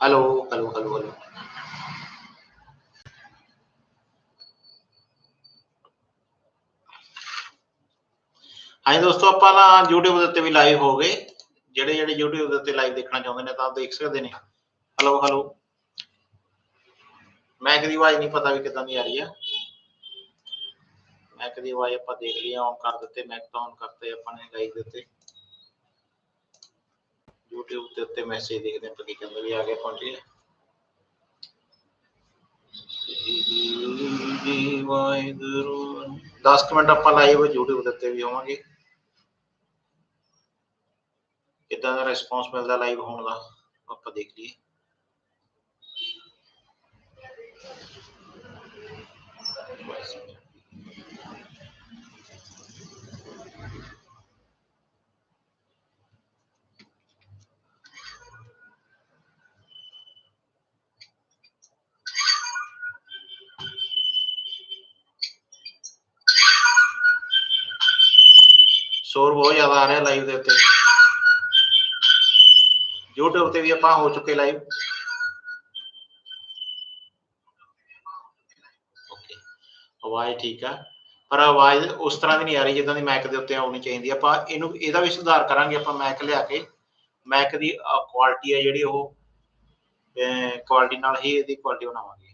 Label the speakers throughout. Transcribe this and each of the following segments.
Speaker 1: Hello hello hello hello ਹਾਂਜੀ ਦੋਸਤੋ ਆਪਾਂ ਨਾ YouTube ਦੇ ਉੱਤੇ ਵੀ ਲਾਈਵ ਹੋ ਗਏ ਜਿਹੜੇ ਜਿਹੜੇ YouTube ਦੇ ਉੱਤੇ ਲਾਈਵ ਦੇਖਣਾ ਚਾਹੁੰਦੇ ਨੇ ਤਾਂ ਉਹ ਦੇਖ ਸਕਦੇ ਨੇ ਹੈਲੋ ਹੈਲੋ ਮੈਕ ਦੀ ਆਵਾਜ਼ ਨਹੀਂ ਪਤਾ ਵੀ ਕਿੱਦਾਂ ਦੀ ਆ ਰਹੀ ਆ ਮੈਕ ਦੀ ਆਵਾਜ਼ ਆਪਾਂ ਦੇਖ ਲਈ ਆਨ ਕਰ ਦਿੱਤੇ ਮੈਕ ਤਾਂ ਆਨ ਕਰਤੇ ਆਪਾਂ ਨੇ ਲਾਈਵ ਦੇ ਉੱਤੇ YouTube ਦੇ ਉੱਤੇ ਮੈਸੇਜ ਦੇਖਦੇ ਹਾਂ ਕੀ ਕਹਿੰਦੇ ਵੀ ਆ ਗਏ ਪਹੁੰਚੇ ਵਾਹਿਗੁਰੂ 10 ਮਿੰਟ ਆਪਾਂ ਲਾਈਵ YouTube ਦੇ ਉੱਤੇ ਵੀ ਹੋਵਾਂਗੇ ਕਿੱਦਾਂ ਦਾ ਰਿਸਪੌਂਸ ਮਿਲਦਾ ਲਾਈਵ ਹੋਣ ਦਾ, ਆਪਾਂ ਦੇਖ ਲਈਏ। ਸ਼ੋਰ ਬਹੁਤ ਜ਼ਿਆਦਾ ਆ ਰਿਹਾ ਲਾਈਵ ਦੇ ਉੱਤੇ। YouTube ਤੇ ਵੀ ਆਪਾਂ ਹੋ ਚੁੱਕੇ ਲਾਈਵ ਓਕੇ ਆਵਾਜ਼ ਠੀਕ ਆ। ਪਰ ਆਵਾਜ਼ ਉਸ ਤਰ੍ਹਾਂ ਦੀ ਨਹੀਂ ਆ ਰਹੀ ਜਿੱਦਾਂ ਦੀ ਮੈਕ ਦੇ ਉੱਤੇ ਆਉਣੀ ਚਾਹੀਦੀ। ਆ। ਆਪਾਂ ਇਹਨੂੰ ਇਹਦਾ ਵੀ ਸੁਧਾਰ ਕਰਾਂਗੇ, ਆਪਾਂ ਮੈਕ ਲਿਆ ਕੇ। ਮੈਕ ਦੀ ਕੁਆਲਿਟੀ ਹੈ ਜਿਹੜੀ ਉਹ ਕੁਆਲਿਟੀ ਨਾਲ ਹੀ ਇਹਦੀ ਕੁਆਲਿਟੀ ਬਣਾਵਾਂਗੇ।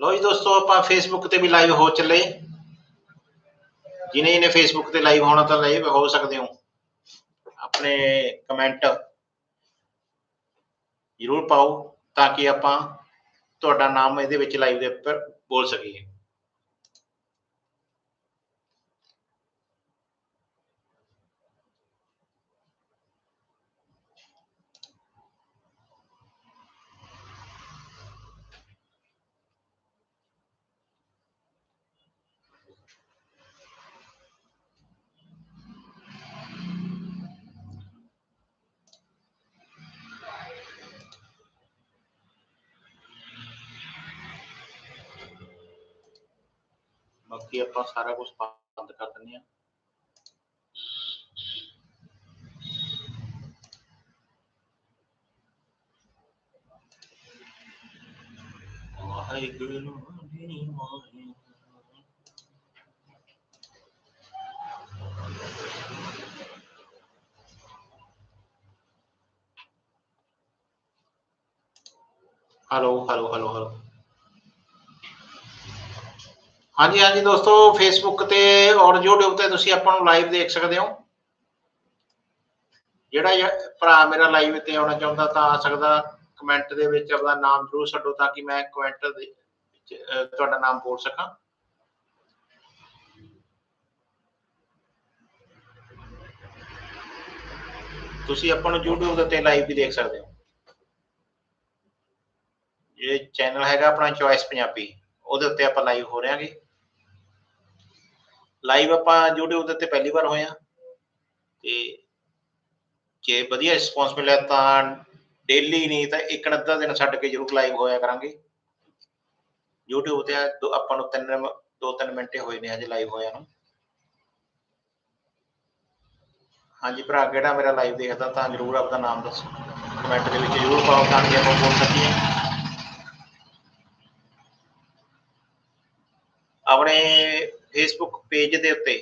Speaker 1: ਲੋ ਜੀ ਦੋਸਤੋ, ਆਪਾਂ ਫੇਸਬੁੱਕ ਤੇ ਵੀ ਲਾਈਵ ਹੋ ਚੱਲੇ। ਜਿਨੇ ਜਿਹਨੇ ਫੇਸਬੁੱਕ ਤੇ ਲਾਈਵ ਹੋਣਾ ਤਾਂ ਲਾਈਵ ਹੋ ਸਕਦੇ ਹੋ। ਆਪਣੇ ਕਮੈਂਟ ਜ਼ਰੂਰ ਪਾਓ ਤਾਂ ਕਿ ਆਪਾਂ ਤੁਹਾਡਾ ਨਾਮ ਇਹਦੇ ਵਿੱਚ ਲਾਈਵ ਦੇ ਉੱਪਰ ਬੋਲ ਸਕੀਏ। ਬਾਕੀ ਆਪਾਂ ਸਾਰਾ ਕੁਝ ਬੰਦ ਕਰ ਦਿੰਦੇ ਆ Waheguru ji Waheguru hello hello hello hello ਹਾਂਜੀ ਹਾਂਜੀ ਦੋਸਤੋ ਫੇਸਬੁੱਕ ਤੇ ਔਰ YouTube ਤੇ ਤੁਸੀਂ ਆਪਾਂ ਨੂੰ ਲਾਈਵ ਦੇਖ ਸਕਦੇ ਹੋ। ਜਿਹੜਾ ਭਰਾ ਮੇਰਾ ਲਾਈਵ ਤੇ ਆਉਣਾ ਚਾਹੁੰਦਾ ਤਾਂ ਆ ਸਕਦਾ। ਕਮੈਂਟ ਦੇ ਵਿੱਚ ਆਪਣਾ ਨਾਮ ਜ਼ਰੂਰ ਛੱਡੋ ਤਾਂ ਕਿ ਮੈਂ ਕਮੈਂਟ ਦੇ ਤੁਹਾਡਾ ਨਾਮ ਬੋਲ ਸਕਾਂ। ਤੁਸੀਂ ਆਪਾਂ ਨੂੰ YouTube ਦੇ ਉੱਤੇ ਲਾਈਵ ਵੀ ਦੇਖ ਸਕਦੇ ਹੋ। ਇਹ ਚੈਨਲ ਹੈਗਾ ਆਪਣਾ ਚੋਇਸ ਪੰਜਾਬੀ। ਉਹਦੇ ਉੱਤੇ ਆਪਾਂ ਲਾਈਵ ਹੋ ਰਹੇ ਹਾਂਗੇ। ਲਾਈਵ ਆਪਾਂ YouTube ਦੇ ਉੱਤੇ ਪਹਿਲੀ ਵਾਰ ਹੋਏ ਆ ਤੇ ਜੇ ਵਧੀਆ ਰਿਸਪੌਂਸ ਮਿਲਿਆ ਤਾਂ ਡੇਲੀ ਨਹੀਂ, ਤਾਂ ਇੱਕ ਅੱਧਾ ਦਿਨ ਛੱਡ ਕੇ ਜ਼ਰੂਰ ਲਾਈਵ ਹੋਇਆ ਕਰਾਂਗੇ। YouTube ਤੇ ਆਪਾਂ ਨੂੰ ਤਿੰਨ, ਦੋ ਤਿੰਨ ਮਿੰਟੇ ਹੋਏ ਨੇ ਹਜੇ ਲਾਈਵ ਹੋਇਆ ਨੂੰ। ਹਾਂਜੀ ਭਰਾ, ਕਿਹੜਾ ਮੇਰਾ ਲਾਈਵ ਦੇਖਦਾ ਤਾਂ ਜ਼ਰੂਰ ਆਪਦਾ ਨਾਮ ਦੱਸੋ। ਕਮੈਂਟ ਦੇ ਵਿੱਚ ਜ਼ਰੂਰ ਪਾਓ ਤਾਂ ਕਿ ਆਪਾਂ ਬੋਲ ਸਕੀਏ। ਆਪਣੇ ਫੇਸਬੁੱਕ ਪੇਜ ਦੇ ਉੱਤੇ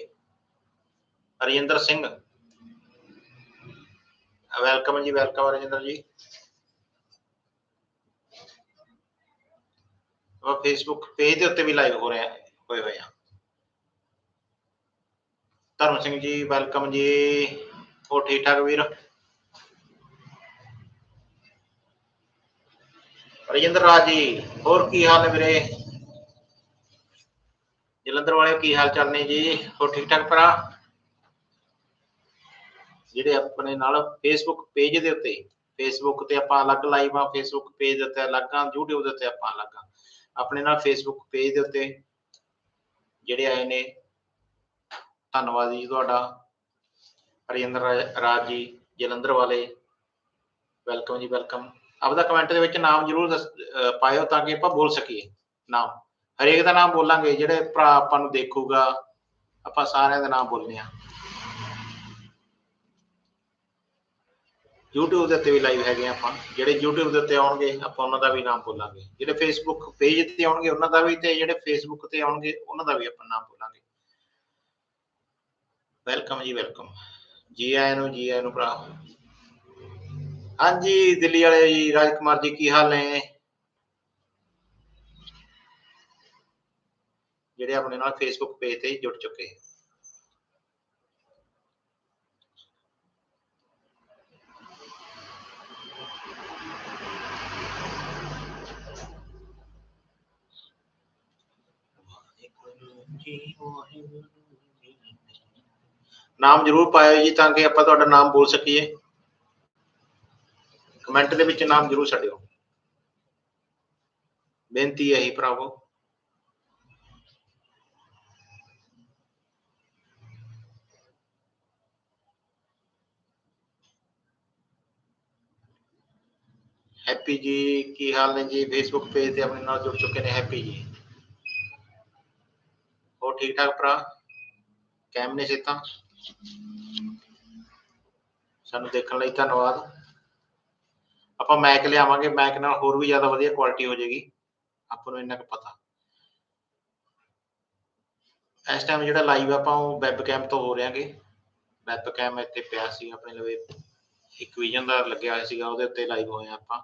Speaker 1: Rajinder Singh. Welcome ji welcome Rajinder ji. ਆਪਾਂ ਫੇਸਬੁੱਕ ਪੇਜ ਦੇ ਉੱਤੇ ਵੀ ਲਾਈਵ ਹੋ ਰਹੇ ਆ ਹੋਏ ਹੋਏ ਆ ਧਰਮ ਸਿੰਘ ਜੀ ਵੈਲਕਮ ਜੀ। ਹੋਰ ਠੀਕ ਠਾਕ ਵੀਰ? ਰਜਿੰਦਰ ਰਾਜ ਜੀ, ਹੋਰ ਕੀ ਹਾਲ ਨੇ ਵੀਰੇ? ਜਲੰਧਰ ਵਾਲੇ ਕੀ ਹਾਲ ਚਾਲ ਨੇ ਜੀ? ਹੋਰ ਠੀਕ ਠਾਕ ਭਰਾ? ਜਿਹੜੇ ਆਪਣੇ ਨਾਲ ਫੇਸਬੁੱਕ ਪੇਜ ਦੇ ਉੱਤੇ ਫੇਸਬੁੱਕ ਤੇ ਆਪਾਂ ਅਲੱਗ ਲਾਈਵ ਆ ਫੇਸਬੁੱਕ ਪੇਜ ਦੇ ਉੱਤੇ ਅਲੱਗ ਆ YouTube ਦੇ ਉੱਤੇ ਆਪਾਂ ਅਲੱਗ ਆ ਆਪਣੇ ਨਾਲ ਫੇਸਬੁੱਕ ਪੇਜ ਦੇ ਉੱਤੇ ਜਿਹੜੇ ਆਏ ਨੇ, ਧੰਨਵਾਦ ਜੀ ਤੁਹਾਡਾ। ਹਰਿੰਦਰ ਰਾਜ- ਜੀ, ਜਲੰਧਰ ਵਾਲੇ ਵੈਲਕਮ ਜੀ ਵੈਲਕਮ ਆਪਦਾ ਕਮੈਂਟ ਦੇ ਵਿੱਚ ਨਾਮ ਜਰੂਰ ਪਾਇਓ ਤਾਂ ਕਿ ਆਪਾਂ ਬੋਲ ਸਕੀਏ। ਨਾਮ। ਹਰੇਕ ਦਾ ਨਾਮ ਬੋਲਾਂਗੇ, ਜਿਹੜੇ ਭਰਾ ਆਪਾਂ ਨੂੰ ਦੇਖੂਗਾ, ਆਪਾਂ ਸਾਰਿਆਂ ਦਾ ਨਾਮ ਬੋਲਨੇ ਆ। YouTube ਦੇ ਉੱਤੇ ਵੀ ਲਾਈਵ ਹੈਗੇ ਆਪਾਂ। ਜਿਹੜੇ YouTube ਦੇ ਉੱਤੇ ਆਉਣਗੇ, ਆਪਾਂ ਉਹਨਾਂ ਦਾ ਵੀ ਨਾਮ ਬੋਲਾਂਗੇ। ਜਿਹੜੇ Facebook ਪੇਜ ਤੇ ਆਉਣਗੇ, ਉਹਨਾਂ ਦਾ ਵੀ ਤੇ ਜਿਹੜੇ Facebook ਤੇ ਆਉਣਗੇ, ਉਹਨਾਂ ਦਾ ਵੀ ਆਪਾਂ ਨਾਮ ਬੋਲਾਂਗੇ। ਵੈਲਕਮ ਜੀ ਵੈਲਕਮ ਜੀ ਆਇਆਂ ਨੂੰ ਜੀ ਆਇਆਂ ਨੂੰ ਭਰਾ। ਹਾਂਜੀ, ਦਿੱਲੀ ਵਾਲੇ ਜੀ, ਰਾਜਕੁਮਾਰ ਜੀ, ਕੀ ਹਾਲ ਨੇ? ਜਿਹੜੇ ਆਪਣੇ ਨਾਲ ਫੇਸਬੁੱਕ ਪੇਜ ਤੇ ਜੁੜ ਚੁੱਕੇ ਨਾਮ ਜਰੂਰ ਪਾਇਓ ਜੀ ਤਾਂ ਕਿ ਆਪਾਂ ਤੁਹਾਡਾ ਨਾਮ ਬੋਲ ਸਕੀਏ ਕਮੈਂਟ ਦੇ ਵਿੱਚ ਨਾਮ ਜਰੂਰ ਛੱਡਿਓ ਬੇਨਤੀ ਹੈ ਹੀ ਭਰਾਵੋ ਹੈਪੀ ਜੀ, ਕੀ ਹਾਲ ਨੇ ਜੀ? ਫੇਸਬੁੱਕ ਪੇਜ ਤੇ ਆਪਣੇ ਨਾਲ ਜੁੜ ਚੁੱਕੇ ਨੇ ਹੈਪੀ ਜੀ। ਹੋਰ ਠੀਕ ਠਾਕ ਭਰਾ? ਕੈਮ ਨੇ ਸਿੱਤਾ ਸਾਨੂੰ ਦੇਖਣ ਲਈ ਧੰਨਵਾਦ। ਆਪਾਂ ਮੈਕ ਲਿਆਵਾਂਗੇ ਮੈਕ ਨਾਲ ਹੋਰ ਵੀ ਜ਼ਿਆਦਾ ਵਧੀਆ ਕੁਆਲਿਟੀ ਹੋ ਜਾਏਗੀ। ਆਪਾਂ ਨੂੰ ਇੰਨਾ ਕੁ ਪਤਾ। ਇਸ ਟਾਈਮ ਜਿਹੜਾ ਲਾਈਵ ਆਪਾਂ ਉਹ ਵੈਬ ਕੈਮ ਤੋਂ ਹੋ ਰਿਹਾਗੇ ਵੈਬ ਕੈਮ ਇੱਥੇ ਪਿਆ ਸੀ, ਆਪਣੇ ਲਵੇ ਇੱਕ ਵਿਜ਼ਨ ਦਾ ਲੱਗਿਆ ਹੋਇਆ ਸੀਗਾ, ਉਹਦੇ ਉੱਤੇ ਲਾਈਵ ਹੋਏ ਹਾਂ ਆਪਾਂ।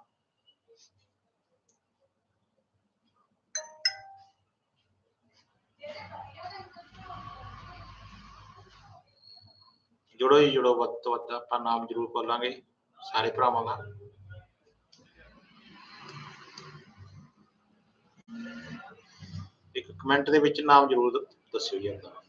Speaker 1: ਜੁੜੋ ਜੀ, ਜੁੜੋ, ਵੱਧ ਤੋਂ ਵੱਧ ਆਪਾਂ ਨਾਮ ਜ਼ਰੂਰ ਬੋਲਾਂਗੇ ਸਾਰੇ ਭਰਾਵਾਂ ਦਾ। ਇੱਕ ਕਮੈਂਟ ਦੇ ਵਿੱਚ ਨਾਮ ਜ਼ਰੂਰ ਦੱਸਿਓ ਜੀ ਆਪਣਾ।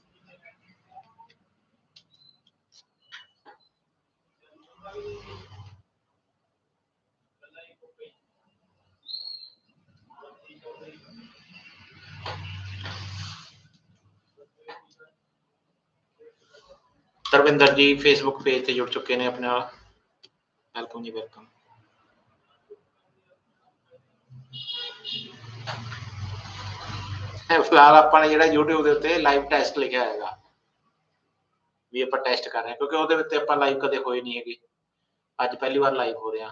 Speaker 1: ਤਰਵਿੰਦਰ ਜੀ ਫੇਸਬੁੱਕ ਪੇਜ ਤੇ ਜੁੜ ਚੁੱਕੇ ਨੇ ਆਪਣੇ। ਨਾਲ ਵੈਲਕਮ ਜੀ ਵੈਲਕਮ ਫਿਲਹਾਲ ਆਪਾਂ ਨੇ ਜਿਹੜਾ YouTube ਦੇ ਉੱਤੇ ਲਾਈਵ ਟੈਸਟ ਲਿਖਿਆ ਹੈਗਾ। ਵੀ ਆਪਾਂ ਟੈਸਟ ਕਰ ਰਹੇ ਹਾਂ, ਕਿਉਂਕਿ ਉਹਦੇ ਉੱਤੇ ਆਪਾਂ ਲਾਈਵ ਕਦੇ ਹੋਏ ਨਹੀਂ ਹੈਗੇ। ਅੱਜ ਪਹਿਲੀ ਵਾਰ ਲਾਈਵ ਹੋ ਰਿਹਾ।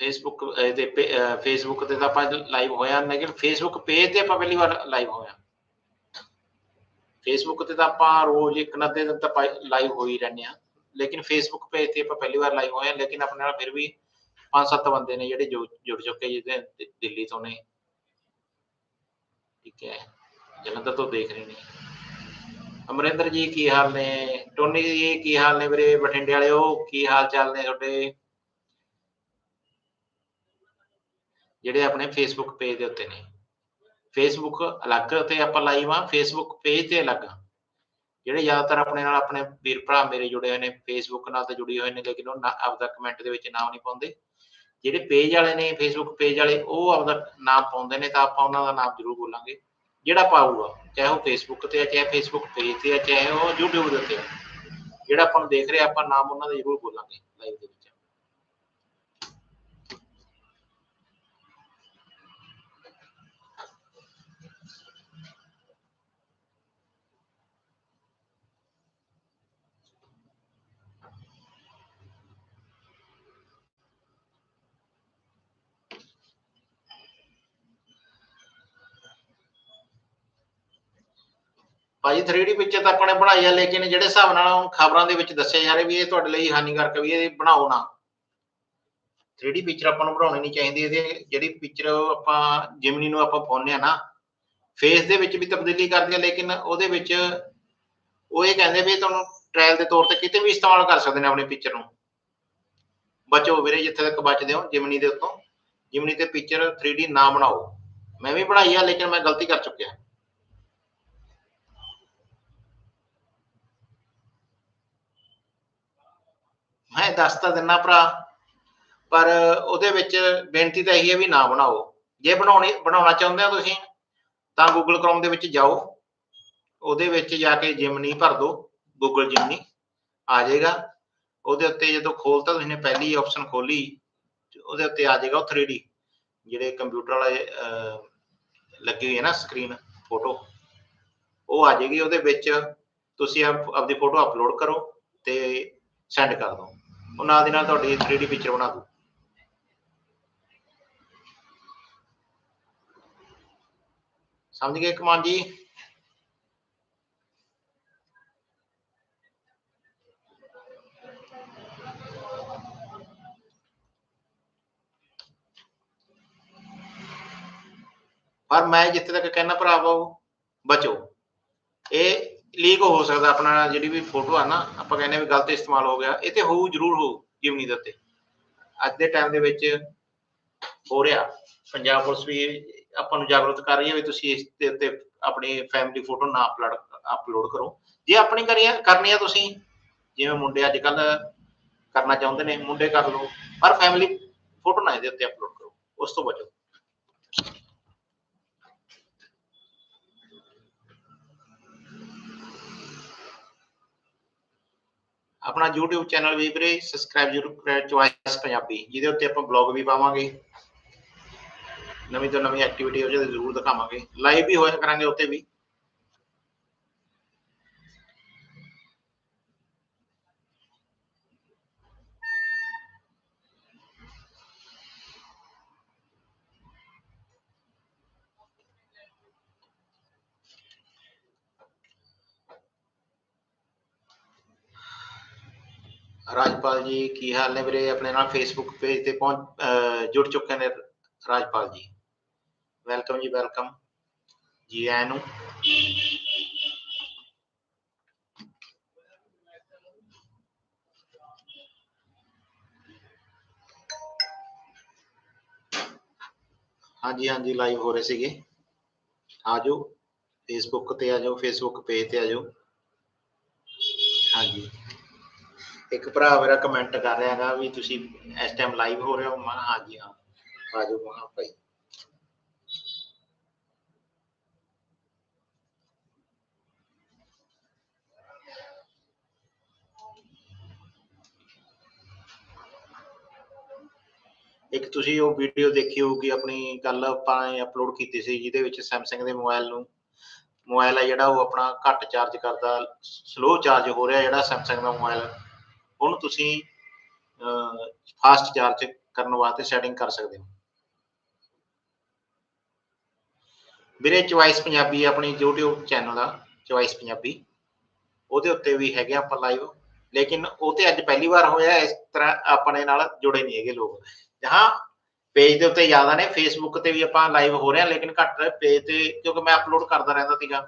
Speaker 1: ਫੇਸਬੁੱਕ ਤੇ ਫੇਸਬੁੱਕ ਤੇ ਤਾਂ ਆਪਾਂ ਲਾਈਵ ਹੋਇਆ ਲੇਕਿਨ ਫੇਸਬੁੱਕ ਪੇਜ ਤੇ ਆਪਾਂ ਪਹਿਲੀ ਵਾਰ ਲਾਈਵ ਹੋਇਆ। ਫੇਸਬੁੱਕ ਤੇ ਤਾਂ ਆਪਾਂ ਰੋਜ਼ ਇੱਕ ਨਾ ਅੱਧੇ ਦਿਨ ਤਾਂ ਲਾਈਵ ਹੋ ਹੀ ਰਹਿੰਦੇ ਆ ਲੇਕਿਨ ਫੇਸਬੁੱਕ ਪੇਜ ਤੇ ਆਪਾਂ ਪਹਿਲੀ ਵਾਰ ਲਾਈਵ ਹੋਏ ਆ ਲੇਕਿਨ ਆਪਣੇ ਨਾਲ ਫਿਰ ਵੀ ਪੰਜ ਸੱਤ ਬੰਦੇ ਨੇ ਜਿਹੜੇ ਜੁੜ ਚੁੱਕੇ ਜਿਹਦੇ ਦਿੱਲੀ ਤੋਂ ਨੇ। ਠੀਕ ਹੈ, ਜਲੰਧਰ ਤੋਂ ਦੇਖ ਰਹੇ ਨੇ। ਅਮਰਿੰਦਰ ਜੀ, ਕੀ ਹਾਲ ਨੇ? ਟੋਨੀ ਜੀ, ਕੀ ਹਾਲ ਨੇ ਵੀਰੇ? ਬਠਿੰਡੇ ਵਾਲਿਓ, ਕੀ ਹਾਲ ਚਾਲ ਨੇ ਤੁਹਾਡੇ? ਜਿਹੜੇ ਆਪਣੇ ਫੇਸਬੁੱਕ ਪੇਜ ਦੇ ਉੱਤੇ ਨੇ। ਫੇਸਬੁੱਕ ਅਲੱਗ ਤੇ ਆਪਾਂ ਲਾਈਵ ਆ ਫੇਸਬੁੱਕ ਪੇਜ ਤੇ ਅਲੱਗ ਜਿਹੜੇ ਜ਼ਿਆਦਾਤਰ ਆਪਣੇ ਨਾਲ ਆਪਣੇ ਵੀਰ ਭਰਾ ਮੇਰੇ ਜੁੜੇ ਹੋਏ ਨੇ ਫੇਸਬੁੱਕ ਨਾਲ ਤਾਂ ਜੁੜੇ ਹੋਏ ਨੇ, ਲੇਕਿਨ ਉਹ ਆਪਦਾ ਕਮੈਂਟ ਦੇ ਵਿੱਚ ਨਾਮ ਨਹੀਂ ਪਾਉਂਦੇ। ਜਿਹੜੇ ਪੇਜ ਵਾਲੇ ਨੇ ਫੇਸਬੁੱਕ ਪੇਜ ਵਾਲੇ, ਉਹ ਆਪਦਾ ਨਾਮ ਪਾਉਂਦੇ ਨੇ ਤਾਂ ਆਪਾਂ ਉਹਨਾਂ ਦਾ ਨਾਮ ਜ਼ਰੂਰ ਬੋਲਾਂਗੇ। ਜਿਹੜਾ ਪਾਊਗਾ, ਚਾਹੇ ਉਹ ਫੇਸਬੁੱਕ ਤੇ ਆ, ਚਾਹੇ ਫੇਸਬੁੱਕ ਪੇਜ ਤੇ ਆ, ਚਾਹੇ ਉਹ YouTube ਦੇ ਉੱਤੇ ਆ। ਜਿਹੜਾ ਆਪਾਂ ਨੂੰ ਦੇਖ ਰਿਹਾ, ਆਪਾਂ ਨਾਮ ਉਹਨਾਂ ਦਾ ਜ਼ਰੂਰ ਬੋਲਾਂਗੇ ਲਾਈਵ ਦੇ ਭਾਜੀ 3D ਪਿਕਚਰ ਤਾਂ ਆਪਾਂ ਨੇ ਬਣਾਈ ਆ, ਲੇਕਿਨ ਜਿਹੜੇ ਹਿਸਾਬ ਨਾਲ ਖਬਰਾਂ ਦੇ ਵਿੱਚ ਦੱਸਿਆ ਜਾ ਰਿਹਾ ਵੀ ਇਹ ਤੁਹਾਡੇ ਲਈ ਹਾਨੀਕਾਰਕ ਵੀ ਇਹ ਬਣਾਓ ਨਾ। 3D ਪਿਕਚਰ ਆਪਾਂ ਨੂੰ ਬਣਾਉਣੀ ਨਹੀਂ ਚਾਹੀਦੀ, ਇਹਦੇ ਜਿਹੜੀ ਪਿਕਚਰ ਆਪਾਂ ਜਿਮਨੀ ਨੂੰ ਆਪਾਂ ਪਾਉਂਦੇ ਆ ਨਾ ਫੇਸ ਦੇ ਵਿੱਚ ਵੀ ਤਬਦੀਲੀ ਕਰਦੇ ਆ, ਲੇਕਿਨ ਉਹਦੇ ਵਿੱਚ ਉਹ ਇਹ ਕਹਿੰਦੇ ਵੀ ਤੁਹਾਨੂੰ ਟ੍ਰਾਇਲ ਦੇ ਤੌਰ ਤੇ ਕਿਤੇ ਵੀ ਇਸਤੇਮਾਲ ਕਰ ਸਕਦੇ ਨੇ ਆਪਣੀ ਪਿਕਚਰ ਨੂੰ। ਬਚੋ ਵੀਰੇ, ਜਿੱਥੇ ਤੱਕ ਬਚਦੇ ਹੋ ਜਿਮਨੀ ਦੇ ਉੱਤੋਂ। ਜਿਮਨੀ ਤੇ ਪਿਕਚਰ 3D ਨਾ ਬਣਾਓ। ਮੈਂ ਵੀ ਬਣਾਈ ਆ, ਲੇਕਿਨ ਮੈਂ ਗਲਤੀ ਕਰ ਚੁੱਕਿਆ। ਮੈਂ ਦੱਸ ਤਾਂ ਦਿੰਨਾ ਭਰਾ। ਪਰ ਉਹਦੇ ਵਿੱਚ ਬੇਨਤੀ ਤਾਂ ਇਹੀ ਹੈ ਵੀ ਨਾ ਬਣਾਓ। ਜੇ ਬਣਾਉਣੀ ਬਣਾਉਣਾ ਚਾਹੁੰਦੇ ਹੋ ਤੁਸੀਂ ਤਾਂ Google Chrome ਦੇ ਵਿੱਚ ਜਾਓ। ਉਹਦੇ ਵਿੱਚ ਜਾ ਕੇ ਜਿਮਨੀ ਭਰ ਦਿਓ ਗੂਗਲ ਜਿਮਨੀ ਆ ਜਾਏਗਾ। ਉਹਦੇ ਉੱਤੇ ਜਦੋਂ ਖੋਲਤਾ ਤੁਸੀਂ ਨੇ ਪਹਿਲੀ ਆਪਸ਼ਨ ਖੋਲੀ ਉਹਦੇ ਉੱਤੇ ਆ ਜਾਏਗਾ ਉਹ 3D ਜਿਹੜੇ ਕੰਪਿਊਟਰ ਵਾਲੇ ਅਹ, ਲੱਗੀ ਹੋਈ ਹੈ ਨਾ ਸਕਰੀਨ ਫੋਟੋ ਉਹ ਆ ਜਾਏਗੀ। ਉਹਦੇ ਵਿੱਚ ਤੁਸੀਂ ਆਪ- ਆਪਦੀ ਫੋਟੋ ਅਪਲੋਡ ਕਰੋ ਤੇ ਸੈਂਡ ਕਰ ਦਿਓ। ਉਹ ਨਾਲ ਦੀ ਨਾਲ ਤੁਹਾਡੀ 3D ਪਿਕਚਰ ਬਣਾ ਦੂ ਸਮਝ ਗਏ ਕਮਾਨ ਜੀ? ਪਰ ਮੈਂ ਜਿੱਥੇ ਤੱਕ ਕਹਿਣਾ ਭਰਾਵੋ ਬਚੋ। ਇਹ ਲੀਕ ਹੋ ਸਕਦਾ ਆਪਣਾ ਜਿਹੜੀ ਵੀ ਫੋਟੋ ਆ ਨਾ, ਆਪਾਂ ਕਹਿੰਦੇ ਵੀ ਗਲਤ ਇਸਤੇਮਾਲ ਹੋ ਗਿਆ, ਇਹ ਤੇ ਹੋਊ, ਜ਼ਰੂਰ ਹੋਊ ਜਿਮਨੀ ਦੇ ਉੱਤੇ। ਅੱਜ ਦੇ ਟਾਈਮ ਦੇ ਵਿੱਚ ਹੋ ਰਿਹਾ। ਪੰਜਾਬ ਪੁਲਿਸ ਵੀ ਆਪਾਂ ਨੂੰ ਜਾਗਰੂਕ ਕਰ ਰਹੀ ਹੈ ਵੀ ਤੁਸੀਂ ਇਸ ਦੇ ਉੱਤੇ ਆਪਣੀ ਫੈਮਿਲੀ ਫੋਟੋ ਨਾ ਅਪਲੋਡ ਅਪਲੋਡ ਕਰੋ। ਜੇ ਆਪਣੀ ਕਰੀ ਕਰਨੀ ਆ ਤੁਸੀਂ, ਜਿਵੇਂ ਮੁੰਡੇ ਅੱਜ ਕੱਲ ਕਰਨਾ ਚਾਹੁੰਦੇ ਨੇ, ਮੁੰਡੇ ਕਰ ਲਓ, ਪਰ ਫੈਮਿਲੀ ਫੋਟੋ ਨਾ ਇਹਦੇ ਉੱਤੇ ਅਪਲੋਡ ਕਰੋ, ਉਸ ਤੋਂ ਬਚੋ। ਆਪਣਾ YouTube ਚੈਨਲ ਵੀ ਵੀਰੇ ਸਬਸਕ੍ਰਾਈਬ ਜ਼ਰੂਰ ਕਰਿਓ, ਚੁਆਇਸ ਪੰਜਾਬੀ, ਜਿਹਦੇ ਉੱਤੇ ਆਪਾਂ ਬਲੌਗ ਵੀ ਪਾਵਾਂਗੇ। ਨਵੀਂ ਤੋਂ ਨਵੀਂ ਐਕਟੀਵਿਟੀ ਉਹ ਜਿਹਦੇ ਜ਼ਰੂਰ ਦਿਖਾਵਾਂਗੇ। ਲਾਈਵ ਵੀ ਹੋਇਆ ਕਰਾਂਗੇ ਉੱਤੇ ਵੀ। ਰਾਜਪਾਲ ਜੀ, ਕੀ ਹਾਲ ਨੇ ਵੀਰੇ? ਆਪਣੇ ਨਾਲ ਫੇਸਬੁੱਕ ਪੇਜ ਤੇ ਪਹੁੰਚ ਜੁੜ ਚੁੱਕੇ ਨੇ ਰਾਜਪਾਲ ਜੀ। ਵੈਲਕਮ ਜੀ ਵੈਲਕਮ ਜੀ ਆਇਆਂ ਨੂੰ। ਹਾਂਜੀ ਹਾਂਜੀ ਲਾਈਵ ਹੋ ਰਹੇ ਸੀਗੇ। ਆ ਜਾਓ। ਫੇਸਬੁੱਕ ਤੇ ਆ ਜਾਓ ਫੇਸਬੁੱਕ ਪੇਜ ਤੇ ਆ ਜਾਓ। ਹਾਂਜੀ। ਇੱਕ ਭਰਾ ਮੇਰਾ ਕਮੈਂਟ ਕਰ ਰਿਹਾ ਹੈਗਾ ਵੀ ਤੁਸੀਂ ਇਸ ਟਾਈਮ ਲਾਈਵ ਹੋ ਰਹੇ ਹੋ, ਮੈਂ ਕਿਹਾ ਹਾਂਜੀ, ਹਾਂ। ਆ ਜਾਓ ਭਾਈ। ਇੱਕ ਤੁਸੀਂ ਉਹ ਵੀਡੀਓ ਦੇਖੀ ਹੋਊਗੀ, ਆਪਣੀ ਕੱਲ ਆਪਾਂ ਅਪਲੋਡ ਕੀਤੀ ਸੀ, ਜਿਹਦੇ ਵਿੱਚ ਸੈਮਸੰਗ ਦੇ ਮੋਬਾਈਲ ਨੂੰ ਮੋਬਾਈਲ ਹੈ ਜਿਹੜਾ ਉਹ ਆਪਣਾ ਘੱਟ ਚਾਰਜ ਕਰਦਾ ਸਲੋ ਚਾਰਜ ਹੋ ਰਿਹਾ ਜਿਹੜਾ ਸੈਮਸੰਗ ਦਾ ਮੋਬਾਈਲ ਉਹਨੂੰ ਤੁਸੀਂ ਫਾਸਟ ਚਾਰਜ ਕਰਨ ਵਾਸਤੇ ਸੈਟਿੰਗ ਕਰ ਸਕਦੇ ਹੋ। ਵੀਰੇ ਚੁਆਇਸ ਪੰਜਾਬੀ ਆਪਣੀ YouTube ਚੈਨਲ ਆ, ਚੁਆਇਸ ਪੰਜਾਬੀ। ਉਹਦੇ ਉੱਤੇ ਵੀ ਹੈਗੇ ਆਪਾਂ ਲਾਈਵ ਲੇਕਿਨ ਉਹ ਤੇ ਅੱਜ ਪਹਿਲੀ ਵਾਰ ਹੋਇਆ, ਇਸ ਤਰ੍ਹਾਂ ਆਪਣੇ ਨਾਲ ਜੁੜੇ ਨਹੀਂ ਹੈਗੇ ਲੋਕ। ਹਾਂ ਪੇਜ ਦੇ ਉੱਤੇ ਜ਼ਿਆਦਾ ਨੇ ਫੇਸਬੁੱਕ ਤੇ ਵੀ ਆਪਾਂ ਲਾਈਵ ਹੋ ਰਹੇ ਹਾਂ, ਲੇਕਿਨ ਘੱਟ ਪੇਜ ਤੇ, ਕਿਉਂਕਿ ਮੈਂ ਅਪਲੋਡ ਕਰਦਾ ਰਹਿੰਦਾ ਸੀਗਾ।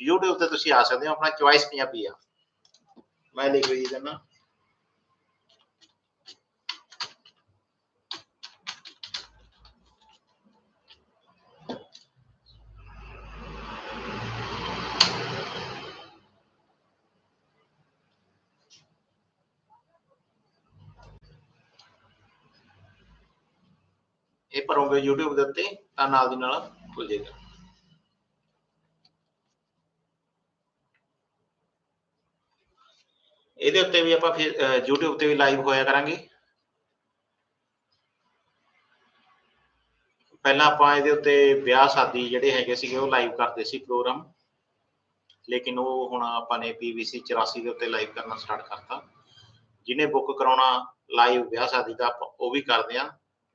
Speaker 1: YouTube ਤੇ ਤੁਸੀਂ ਆ ਸਕਦੇ ਹੋ, ਆਪਣਾ ਚੁਆਇਸ ਪੰਜਾਬੀ ਆ। ਮੈਂ ਲਿਖ ਰਹੀ ਦਿੰਦਾ। ਇਹ ਭਰੋਗੇ YouTube ਦੇ ਉੱਤੇ, ਤਾਂ ਨਾਲ ਦੀ ਨਾਲ ਖੁੱਲ ਜਾਏਗਾ। ਇਹਦੇ ਉੱਤੇ ਵੀ ਆਪਾਂ ਫਿਰ YouTube ਤੇ ਵੀ ਲਾਈਵ ਹੋਇਆ ਕਰਾਂਗੇ। ਪਹਿਲਾਂ ਆਪਾਂ ਇਹਦੇ ਉੱਤੇ ਵਿਆਹ ਸ਼ਾਦੀ ਜਿਹੜੇ ਹੈਗੇ ਸੀਗੇ, ਉਹ ਲਾਈਵ ਕਰਦੇ ਸੀ ਪ੍ਰੋਗਰਾਮ ਲੇਕਿਨ ਉਹ ਹੁਣ ਆਪਾਂ ਨੇ PVC 84 ਦੇ ਉੱਤੇ ਲਾਈਵ ਕਰਨਾ ਸਟਾਰਟ ਕਰਤਾ। ਜਿਹਨੇ ਬੁੱਕ ਕਰਾਉਣਾ ਲਾਈਵ ਵਿਆਹ ਸ਼ਾਦੀ ਦਾ, ਆਪਾਂ ਉਹ ਵੀ ਕਰਦੇ ਆ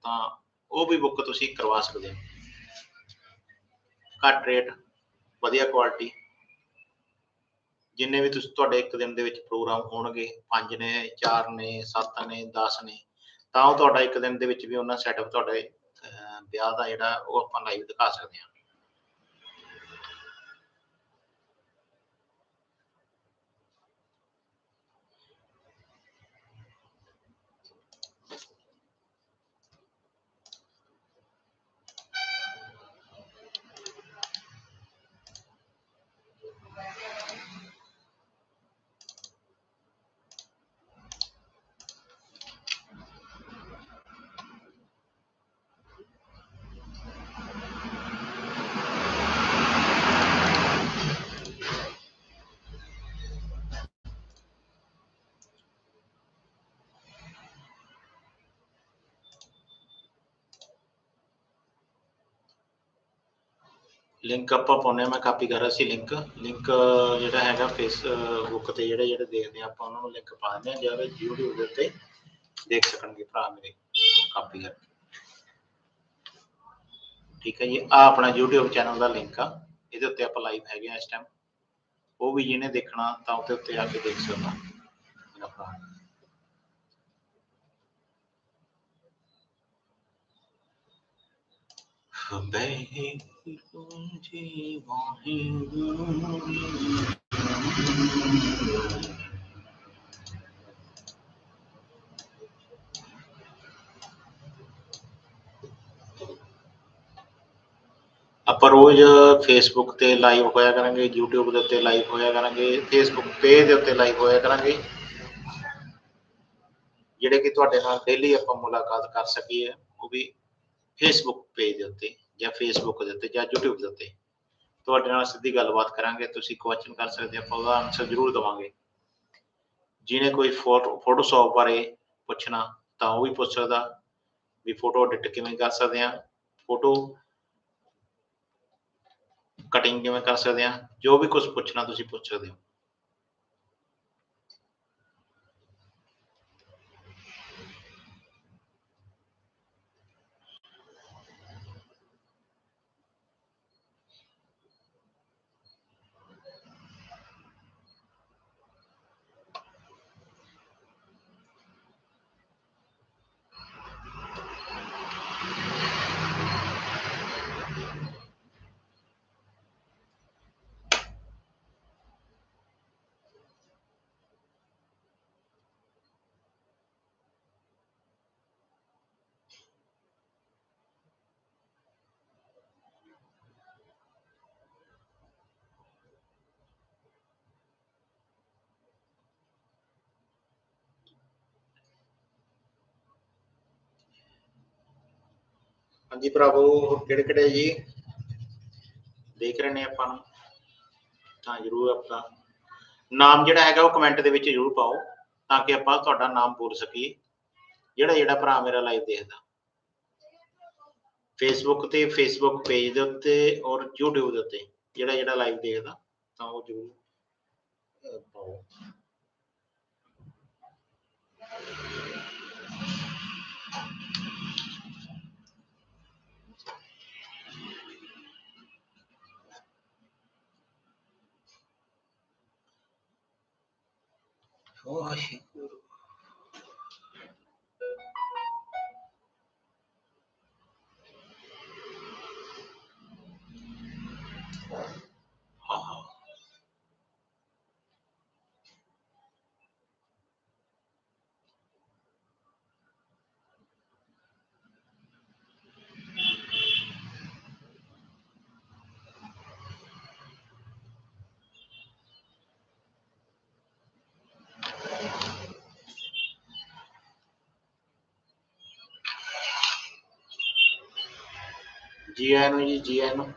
Speaker 1: ਤਾਂ ਉਹ ਵੀ ਬੁੱਕ ਤੁਸੀਂ ਕਰਵਾ ਸਕਦੇ ਹੋ। ਘੱਟ ਰੇਟ ਵਧੀਆ ਕੁਆਲਿਟੀ ਜਿੰਨੇ ਵੀ ਤੁਸੀਂ, ਤੁਹਾਡੇ ਇੱਕ ਦਿਨ ਦੇ ਵਿੱਚ ਪ੍ਰੋਗਰਾਮ ਹੋਣਗੇ, ਪੰਜ ਨੇ, ਚਾਰ ਨੇ, ਸੱਤ ਨੇ 10 ਨੇ, ਤਾਂ ਉਹ ਤੁਹਾਡਾ ਇੱਕ ਦਿਨ ਦੇ ਵਿੱਚ ਵੀ ਉਹਨਾਂ ਸੈਟਅਪ ਤੁਹਾਡੇ ਵਿਆਹ ਦਾ ਜਿਹੜਾ ਉਹ ਆਪਾਂ ਲਾਈਵ ਦਿਖਾ ਸਕਦੇ ਹਾਂ। ਲਿੰਕ ਆਪਾਂ ਪਾਉਂਦੇ ਮੈਂ ਕਾਪੀ ਕਰ ਰਿਹਾ ਸੀ ਲਿੰਕ ਲਿੰਕ ਜਿਹੜਾ ਹੈਗਾ ਫੇਸਬੁੱਕ ਤੇ ਜਿਹੜੇ ਜਿਹੜੇ ਦੇਖਦੇ ਆਪਾਂ, ਉਹਨਾਂ ਨੂੰ ਲਿੰਕ ਪਾ ਦਿੰਦੇ ਆ ਜਿਹੜੇ YouTube ਦੇ ਉੱਤੇ ਦੇਖ ਸਕਣਗੇ ਭਰਾ ਮੇਰੇ ਕਾਪੀ ਕਰਕੇ। ਠੀਕ ਹੈ ਜੀ ਆ ਆਪਣਾ YouTube ਚੈਨਲ ਦਾ ਲਿੰਕ ਆ। ਇਹਦੇ ਉੱਤੇ ਆਪਾਂ ਲਾਈਵ ਹੈਗੇ ਆ ਇਸ ਟਾਈਮ ਉਹ ਵੀ ਜਿਹਨੇ ਦੇਖਣਾ, ਤਾਂ ਉਹਦੇ ਉੱਤੇ ਆ ਕੇ ਦੇਖ ਸਕਦਾ ਮੇਰਾ ਭਰਾ। ਆਪਾਂ ਰੋਜ਼ ਫੇਸਬੁੱਕ ਤੇ ਲਾਈਵ ਹੋਇਆ ਕਰਾਂਗੇ, YouTube ਦੇ ਉੱਤੇ ਲਾਈਵ ਹੋਇਆ ਕਰਾਂਗੇ ਫੇਸਬੁੱਕ ਪੇਜ ਦੇ ਉੱਤੇ ਲਾਈਵ ਹੋਇਆ ਕਰਾਂਗੇ। ਜਿਹੜੇ ਕਿ ਤੁਹਾਡੇ ਨਾਲ ਡੇਲੀ ਆਪਾਂ ਮੁਲਾਕਾਤ ਕਰ ਸਕੀਏ, ਉਹ ਵੀ ਫੇਸਬੁੱਕ ਪੇਜ ਦੇ ਉੱਤੇ। ਜਾਂ ਫੇਸਬੁੱਕ ਦੇ ਉੱਤੇ ਜਾਂ YouTube ਦੇ ਉੱਤੇ। ਤੁਹਾਡੇ ਨਾਲ ਸਿੱਧੀ ਗੱਲਬਾਤ ਕਰਾਂਗੇ, ਤੁਸੀਂ ਕੁਐਸਚਨ ਕਰ ਸਕਦੇ ਹੋ, ਆਪਾਂ ਉਹਦਾ ਆਨਸਰ ਜ਼ਰੂਰ ਦਵਾਂਗੇ। ਜਿਹਨੇ ਕੋਈ ਫੋਟੋ ਫੋਟੋਸ਼ਾਪ ਬਾਰੇ ਪੁੱਛਣਾ, ਤਾਂ ਉਹ ਵੀ ਪੁੱਛ ਸਕਦਾ ਵੀ ਫੋਟੋ ਐਡਿਟ ਕਿਵੇਂ ਕਰ ਸਕਦੇ ਆ ਫੋਟੋ ਕਟਿੰਗ ਕਿਵੇਂ ਕਰ ਸਕਦੇ ਆ ਜੋ ਵੀ ਕੁਝ ਪੁੱਛਣਾ ਤੁਸੀਂ ਪੁੱਛ ਸਕਦੇ ਹੋ। ਹਾਂਜੀ ਭਰਾਵੋ ਕਿਹੜੇ ਕਿਹੜੇ ਜੀ? ਦੇਖ ਰਹੇ ਨੇ ਆਪਾਂ ਨੂੰ। ਤਾਂ ਜਰੂਰ ਆਪਣਾ ਨਾਮ ਜਿਹੜਾ ਹੈਗਾ ਉਹ ਕਮੈਂਟ ਦੇ ਵਿੱਚ ਜਰੂਰ ਪਾਓ, ਤਾਂ ਕਿ ਆਪਾਂ ਤੁਹਾਡਾ ਨਾਮ ਬੋਲ ਸਕੀਏ। ਜਿਹੜਾ ਜਿਹੜਾ ਭਰਾ ਮੇਰਾ ਲਾਈਵ ਦੇਖਦਾ। ਫੇਸਬੁੱਕ ਤੇ ਫੇਸਬੁੱਕ ਪੇਜ ਦੇ ਉੱਤੇ ਔਰ YouTube ਦੇ ਉੱਤੇ ਜਿਹੜਾ ਜਿਹੜਾ ਲਾਈਵ ਦੇਖਦਾ, ਤਾਂ ਉਹ ਜਰੂਰ ਪਾਓ। ਪਾਓ ਵਾਹਿਗੁਰੂ ਹਾਂ ਜੀ ਆਇਆਂ ਨੂੰ ਜੀ ਜੀ ਆਇਆਂ ਨੂੰ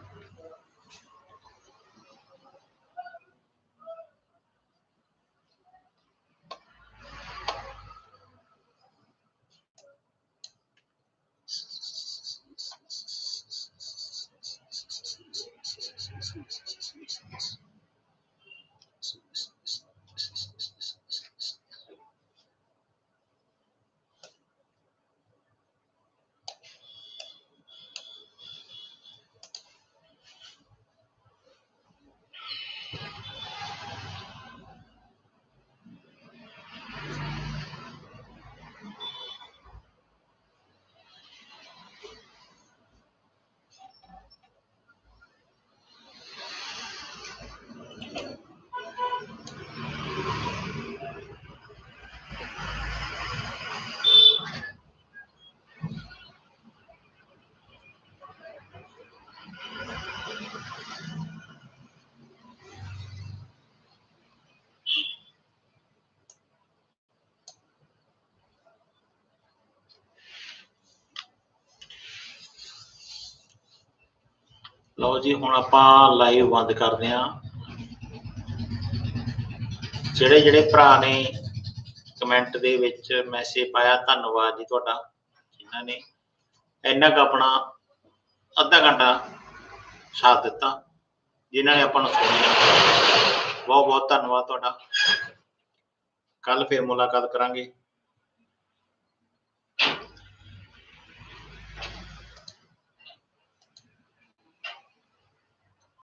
Speaker 1: ਲਓ ਜੀ, ਹੁਣ ਆਪਾਂ ਲਾਈਵ ਬੰਦ ਕਰਦੇ ਹਾਂ। ਜਿਹੜੇ ਜਿਹੜੇ ਭਰਾ ਨੇ ਕਮੈਂਟ ਦੇ ਵਿੱਚ ਮੈਸੇਜ ਪਾਇਆ, ਧੰਨਵਾਦ ਜੀ ਤੁਹਾਡਾ, ਜਿਨ੍ਹਾਂ ਨੇ ਇੰਨਾ ਕੁ ਆਪਣਾ ਅੱਧਾ ਘੰਟਾ ਸਾਥ ਦਿੱਤਾ, ਜਿਨ੍ਹਾਂ ਨੇ ਆਪਾਂ ਨੂੰ ਸੁਣਿਆ। ਬਹੁਤ ਬਹੁਤ ਧੰਨਵਾਦ ਤੁਹਾਡਾ। ਕੱਲ ਫਿਰ ਮੁਲਾਕਾਤ ਕਰਾਂਗੇ।